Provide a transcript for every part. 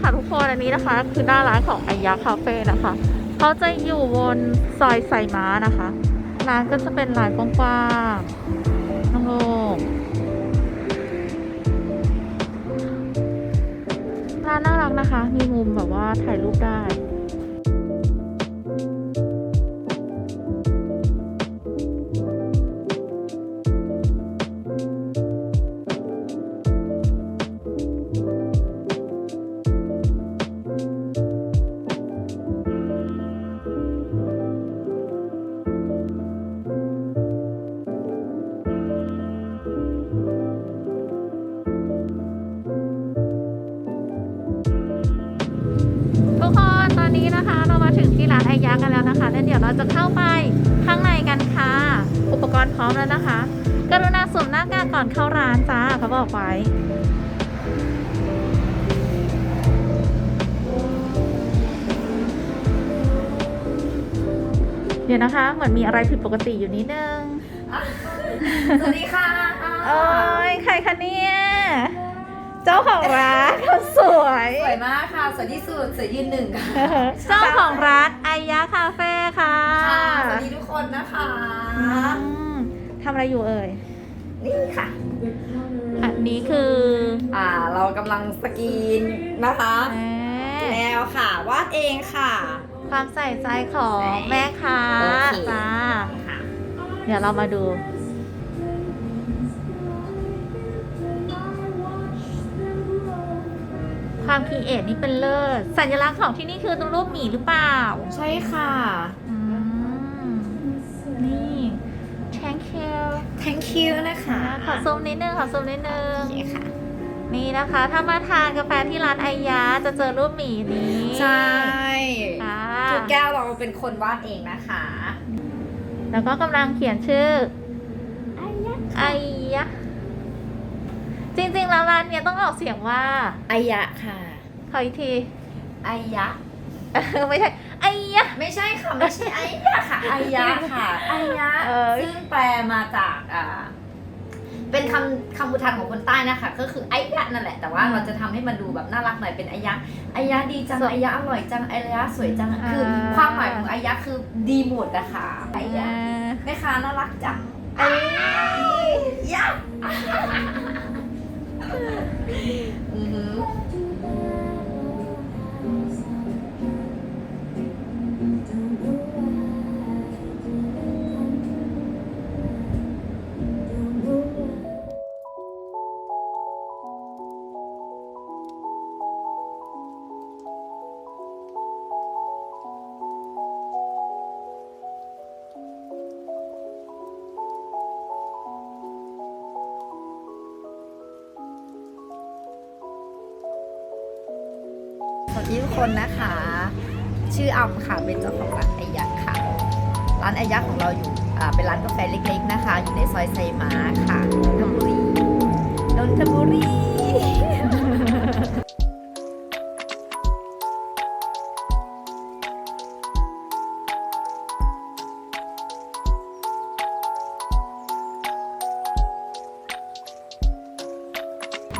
ค่ะทุกคนอันนี้นะคะ คือหน้าร้านของไอยาคาเฟ่นะคะเขาจะอยู่บนซอยไซม้านะคะร้านก็จะเป็นร้านกว้างๆโล่งๆร้านน่ารักนะคะ มีมุมแบบว่าถ่ายรูปได้ มาถึงที่ร้านไอยะกันแล้วนะคะแล้วเดี๋ยวเราจะเข้าไปข้างในกันค่ะ อุปกรณ์พร้อมแล้วนะคะ กรุณาสวมหน้ากากก่อนเข้าร้านจ้าเขาบอกไว้เดี๋ยวนะคะ เหมือนมีอะไรผิดปกติอยู่นิดนึง สวัสดีค่ะ โอ้ยใครคะเนี่ย เจ้าของร้านคนสวยสวยมากค่ะ สวยที่สุดสวยยืนหนึ่งค่ะเจ้าของร้านไอยะคาเฟ่ค่ะค่ะสวัสดีทุกคนนะคะอืมทำอะไรอยู่เอ่ย นี่ค่ะ อันนี้คือ อ่าเรากำลังสกรีนนะคะแหมแล้วค่ะวาดเองค่ะ ความใส่ใจของแม่ค้าโอเคจ้าค่ะเดี๋ยวเรามาดู ความคีเอทนี่เป็นเลิศ สัญลักษณ์ของที่นี่คือตรงรูปหมีหรือเปล่า ใช่ค่ะ อืม นี่ thank you thank you นะคะขอซูมนิดนึงขอซูมนิดนึง โอเคค่ะ นี่นะคะ ถ้ามาทานกาแฟที่ร้านไอยะจะเจอรูปหมีนี้ใช่ค่ะทุกแก้วเราเป็นคนวาดเองนะคะ แล้วก็กำลังเขียนชื่อไอ้ยักษ์ไอยะ จริงๆแล้วร้านเนี้ยต้องออกเสียงว่าไอยะค่ะขออีกทีไอยะเออไม่ใช่ไอยะ ไม่ใช่ค่ะ ไม่ใช่ไอ้ยะค่ะไอ้ยะค่ะไอ้ยะเอ้ยซึ่งแปลมาจากอ่าเป็นคำคำอุทานของคนใต้นะคะ ก็คือไอ้ยะนั่นแหละแต่ว่าเราจะทำให้มันดูแบบน่ารักหน่อยเป็นไอ้ยะไอ้ยะดีจังไอ้ยะอร่อยจังไอ้ยะสวยจังคือความหมายของไอ้ยะคือดีหมดนะคะไอ้ยะแม่ค้าน่ารักจังไอ้ยะ 음. วัสดีทุกคนนะคะ ชื่ออัมค่ะ เป็นเจ้าของร้านไอยักษ์ค่ะ ร้านไอยักษ์ของเราอยู่เป็นร้านกาแฟเล็กๆนะคะ อยู่ในซอยไซม้าค่ะนนทบุรีนนทบุรี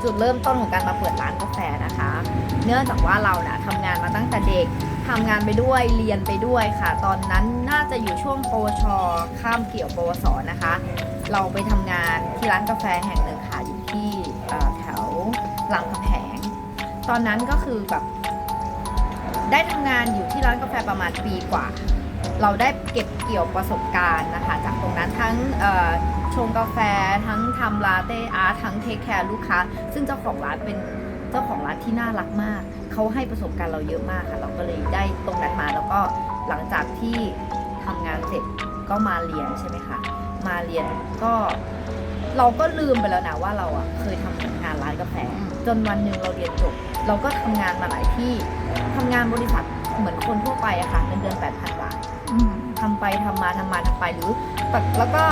จุดเริ่มต้นของการมาเปิดร้านกาแฟนะคะ เนื่องจากว่าเรานะ่ะทำงานมาตั้งแต่เด็กทำงานไปด้วยเรียนไปด้วยค่ะ ตอนนั้นน่าจะอยู่ช่วงปวช ข้ามเกี่ยวปวสนะคะ เราไปทำงานที่ร้านกาแฟแห่งหนึ่งค่ะอยู่ที่แถวหลังกำแพงตอนนั้นก็คือแบบได้ทำงานอยู่ที่ร้านกาแฟประมาณปีกว่า เราได้เก็บเกี่ยวประสบการณ์นะคะจากตรงนั้นทั้งชงกาแฟทั้งทำลาเต้อาร์ทั้งเทคแคร์ลูกค้า ซึ่งเจ้าของร้านเป็นเจ้าของร้านที่น่ารักมาก เขาให้ประสบการณ์เราเยอะมากค่ะ เราก็เลยได้ตรงนั้นมาแล้วก็หลังจากที่ทำงานเสร็จก็มาเรียนใช่ไหมคะมาเรียนก็เราก็ลืมไปแล้วนะว่าเราอะเคยทำงานร้านกาแฟจนวันหนึ่งเราเรียนจบเราก็ทำงานมาหลายที่ทำงานบริษัทเหมือนคนทั่วไปอะค่ะเงินเดือน8,000บาท ทำไปทำมาทำมาทำไปหรือแบบแล้วก็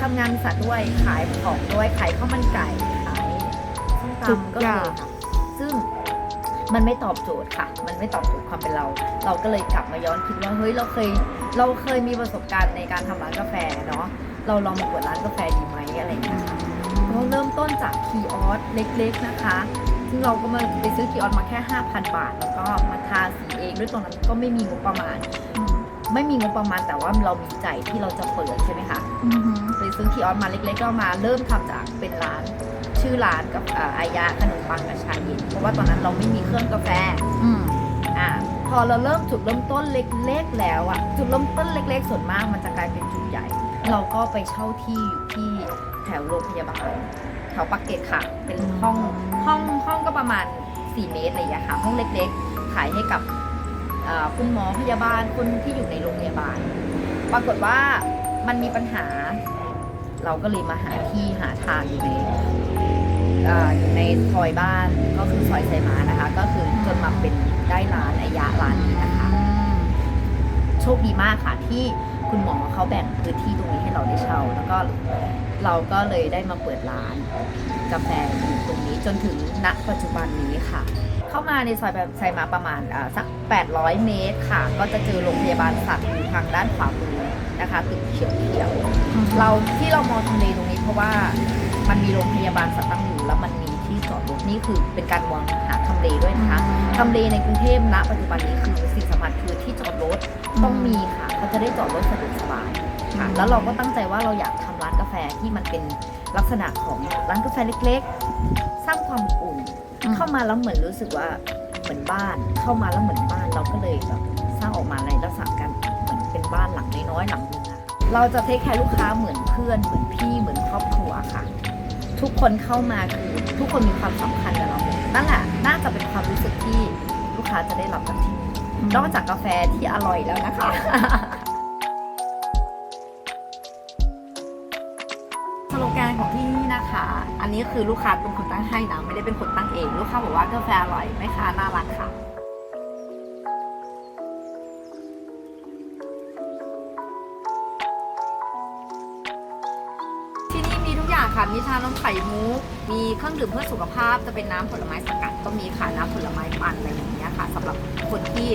ทำงานบริษัทด้วยขายของด้วยขายข้าวมันไก่ขายส้มตำก็เคยค่ะซึ่งมันไม่ตอบโจทย์ค่ะ มันไม่ตอบโจทย์ความเป็นเรา เราก็เลยกลับมาย้อนคิดว่าเฮ้ยเราเคย เราเคยมีประสบการณ์ในการทำร้านกาแฟเนาะเราลองมาเปิดร้านกาแฟดีไหมอะไรอย่างเงี้ยค่ะก็เริ่มต้นจากคีย์ออสเล็ก ๆนะคะทซึ่งเราก็มาไปซื้อคีออสมาแค่ 5,000 บาท แล้วก็มาทาสีเองด้วยตอนนั้นก็ไม่มีงบประมาณ ไม่มีงบประมาณแต่ว่าเรามีใจที่เราจะเปิดใช่ไหมคะอือหือไปซื้อคีออสมาเล็กๆก็มาเริ่มทำจากเป็นร้าน ชื่อร้านกับอ่าอายะขนมปังกับชาเย็นเพราะว่าตอนนั้นเราไม่มีเครื่องกาแฟอืมอ่าพอเราเริ่มจุดเริ่มต้นเล็ก ๆ แล้วอะจุดเริ่มต้นเล็ก ๆ ส่วนมากมันจะกลายเป็นจุดใหญ่ เราก็ไปเช่าที่อยู่ที่แถวโรงพยาบาลแถวปักเกร็ดค่ะ เป็นห้องห้องห้องก็ประมาณ 4 เมตรอะไรอย่างเงี้ยค่ะ ห้องเล็กๆ ขายให้กับอ่า คุณหมอพยาบาลคนที่อยู่ในโรงพยาบาล ปรากฏว่ามันมีปัญหา เราก็เลยมาหาที่หาทางอยู่ในอยู่ในซอยบ้านก็คือซอยไซมานะคะ ก็คือจนมาเป็นได้ร้านอายะร้านนี้นะคะ โชคดีมากค่ะที่คุณหมอเขาแบ่งพื้นที่ตรงนี้ให้เราได้เช่า แล้วก็ เราก็เลยได้มาเปิดร้านกาแฟอยู่ตรงนี้จนถึงณปัจจุบันนี้ค่ะ เข้ามาในซอยแบบไซมาประมาณอ่าสัก 800 เมตรค่ะ ก็จะเจอโรงพยาบาลสัตว์อยู่ทางด้านขวามือนะคะตึกเขียวเขียวๆเราที่เรามองทำเลตรงนี้เพราะว่ามันมีโรงพยาบาลสัตว์ตั้งอยู่แล้วมันมีที่จอดรถนี่คือเป็นการมองหาทำเลด้วยนะคะทำเลในกรุงเทพณปัจจุบันนี้คือสิ่งสำคัญคือที่จอดรถต้องมีค่ะเขาจะได้จอดรถสะดวกสบาย ค่ะ แล้วเราก็ตั้งใจว่าเราอยากทำร้านกาแฟที่มันเป็นลักษณะของร้านกาแฟเล็กๆ สร้างความอบอุ่นอืมเข้ามาแล้วเหมือนรู้สึกว่าเหมือนบ้าน เข้ามาแล้วเหมือนบ้าน เราก็เลยแบบสร้างออกมาในลักษณะการเหมือนเป็นบ้านหลังน้อยๆหลังนึงอะเราจะเทคแคร์ลูกค้าเหมือนเพื่อน เหมือนพี่เหมือนครอบครัวค่ะ ทุกคนเข้ามาคือทุกคนมีความสำคัญกับเราหมดนั่นแหละน่าจะเป็นความรู้สึกที่ลูกค้าจะได้รับจากที่นี่นอกจากกาแฟที่อร่อยแล้วนะคะ ของที่นี่นะคะ อันนี้คือลูกค้าเป็นคนตั้งให้นะไม่ได้เป็นคนตั้งเอง ลูกค้าบอกว่ากาแฟอร่อยแม่ค้าน่ารักค่ะที่นี่มีทุกอย่างค่ะมีชานมไข่มุก มีเครื่องดื่มเพื่อสุขภาพ จะเป็นน้ำผลไม้สกัดก็มีค่ะน้ำผลไม้ปั่นอะไรอย่างเงี้ยค่ะสำหรับคนที่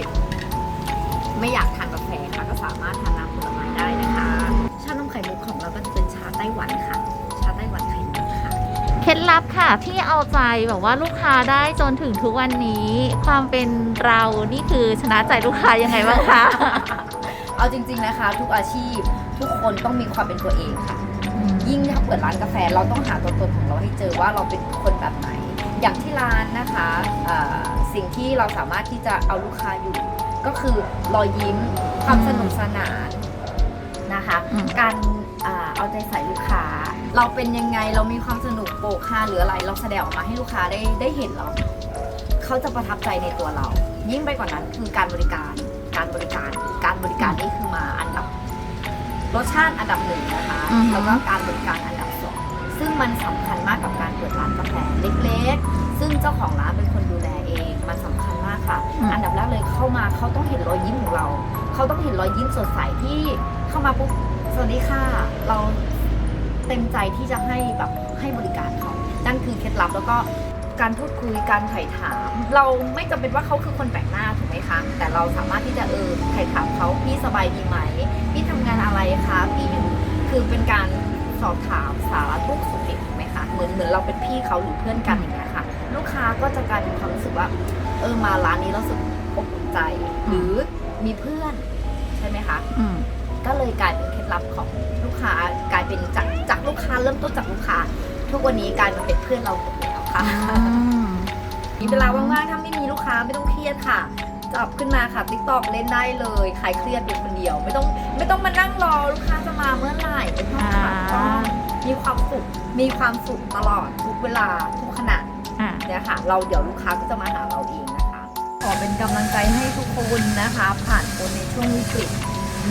ไม่อยากทานกาแฟค่ะก็สามารถทานน้ำผลไม้ได้นะคะ ชานมไข่มุกของเราก็จะเป็นชาไต้หวันค่ะ เคล็ดลับค่ะที่เอาใจแบบว่าลูกค้าได้จนถึงทุกวันนี้ ความเป็นเรานี่คือชนะใจลูกค้ายังไงบ้างคะ เอาจริง ๆนะคะ ทุกอาชีพทุกคนต้องมีความเป็นตัวเองค่ะ ยิ่งถ้าเปิดร้านกาแฟเราต้องหาตัวตนของเราให้เจอว่าเราเป็นคนแบบไหน อย่างที่ร้านนะคะเอ่อสิ่งที่เราสามารถที่จะเอาลูกค้าอยู่ ก็คือรอยยิ้มความสนุกสนานนะคะอืมการอ่า เอาใจใส่ลูกค้า เราเป็นยังไงเรามีความสนุกโปกฮาหรืออะไร เราแสดงออกมาให้ลูกค้าได้ได้เห็นเรา เขาจะประทับใจในตัวเรา ยิ่งไปกว่านั้นคือการบริการ การบริการ การบริการนี่คือมาอันดับรสชาติอันดับหนึ่งนะคะอือฮึ แล้วก็การบริการอันดับสองซึ่งมันสำคัญมากกับการเปิดร้านกาแฟเล็กๆ ซึ่งเจ้าของร้านเป็นคนดูแลเอง มันสำคัญมากค่ะอันดับแรกเลยเข้ามาเขาต้องเห็นรอยยิ้มของเรา เขาต้องเห็นรอยยิ้มสดใสที่เข้ามาปุ๊บ สวัสดีค่ะ เราเต็มใจที่จะให้แบบให้บริการเขา นั่นคือเคล็ดลับแล้วก็การพูดคุยการไถ่ถาม เราไม่จำเป็นว่าเขาคือคนแปลกหน้าถูกไหมคะ แต่เราสามารถที่จะเออไถ่ถามเขาพี่สบายดีไหม พี่ทำงานอะไรคะ พี่อยู่ คือเป็นการสอบถามสารทุกข์สุขดิบถูกไหมคะ เหมือนเหมือนเราเป็นพี่เขาหรือเพื่อนกันอย่างเงี้ยค่ะ ลูกค้าก็จะกลายเป็นความรู้สึกว่า เออมาร้านนี้เรารู้สึกอบอุ่นใจ หรือมีเพื่อนใช่ไหมคะอืมก็เลยกลายเป็นเค ล็ดลับของลูกค้ากลายเป็นจากจากลูกค้าเริ่มต้นจากลูกค้า ทุกวันนี้กลายมาเป็นเพื่อนเราหมดแล้วค่ะมีเวลาว่างๆถ้าไม่มีลูกค้าไม่ต้องเครียดค่ะจับขึ้นมาค่ะติ๊กตอกเล่นได้เลยใครเครียดเป็นคนเดียว ไม่ต้องไม่ต้องมานั่งรอลูกค้าจะมาเมื่อไหร่ไม่ต้องค่ะอ่าต้องมีความสุขมีความสุขตลอดทุกเวลาทุกขณะอะเนี่ยค่ะ เราเดี๋ยวลูกค้าก็จะมาหาเราเองนะคะ ขอเป็นกำลังใจให้ทุกคนนะคะ ผ่านพ้นในช่วงวิกฤต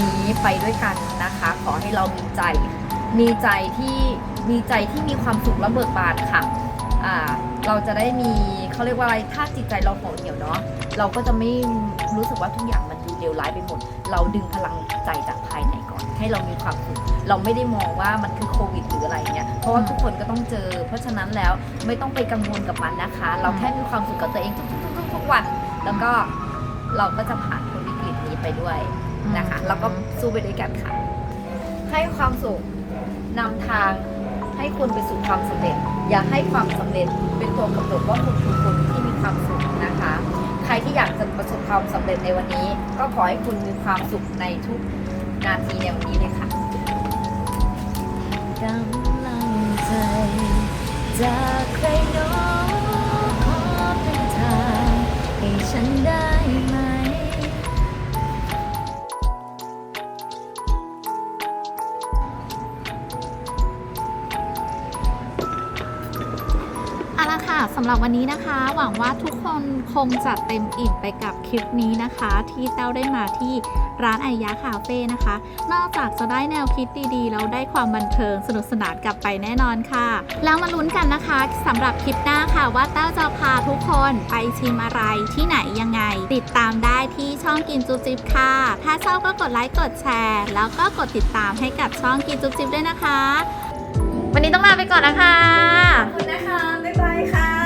นี้ไปด้วยกันนะคะ ขอให้เรามีใจ มีใจที่มีใจที่มีความสุขและเบิกบานค่ะอ่าเราจะได้มีเขาเรียกว่าอะไรถ้าจิตใจเราห่อเหี่ยวเนาะเราก็จะไม่รู้สึกว่าทุกอย่างมันดูเลวร้ายไปหมด เราดึงพลังใจจากภายในก่อน ให้เรามีความสุขเราไม่ได้มองว่ามันคือโควิดหรืออะไรเงี้ยเพราะว่าทุกคนก็ต้องเจอ เพราะฉะนั้นแล้วไม่ต้องไปกังวลกับมันนะคะ เราแค่มีความสุขกับตัวเองทุกๆๆๆทุกวัน แล้วก็เราก็จะผ่านพ้นวิกฤตนี้ไปด้วย นะคะ แล้วก็สู้ไปด้วยกันค่ะ ให้ความสุขนำทางให้คุณไปสู่ความสำเร็จ อย่าให้ความสำเร็จเป็นตัวกำหนดว่าคุณคือคนที่มีความสุขนะคะ ใครที่อยากจะประสบความสำเร็จในวันนี้ ก็ขอให้คุณมีความสุขในทุกนาทีในวันนี้เลยค่ะกำลังใจจากใครหนอ สำหรับวันนี้นะคะ หวังว่าทุกคนคงจะเต็มอิ่มไปกับคลิปนี้นะคะ ที่เต้าได้มาที่ร้านไอยะคาเฟ่นะคะ นอกจากจะได้แนวคิดดีๆ แล้วได้ความบันเทิงสนุกสนานกลับไปแน่นอนค่ะ แล้วมาลุ้นกันนะคะสำหรับคลิปหน้าค่ะ ว่าเต้าจะพาทุกคนไปชิมอะไรที่ไหนยังไง ติดตามได้ที่ช่องกินจุ๊บจิ๊บค่ะ ถ้าชอบก็กดไลค์กดแชร์ แล้วก็กดติดตามให้กับช่องกินจุ๊บจิ๊บด้วยนะคะ วันนี้ต้องลาไปก่อนนะคะ ขอบคุณนะคะ บ๊ายบายค่ะ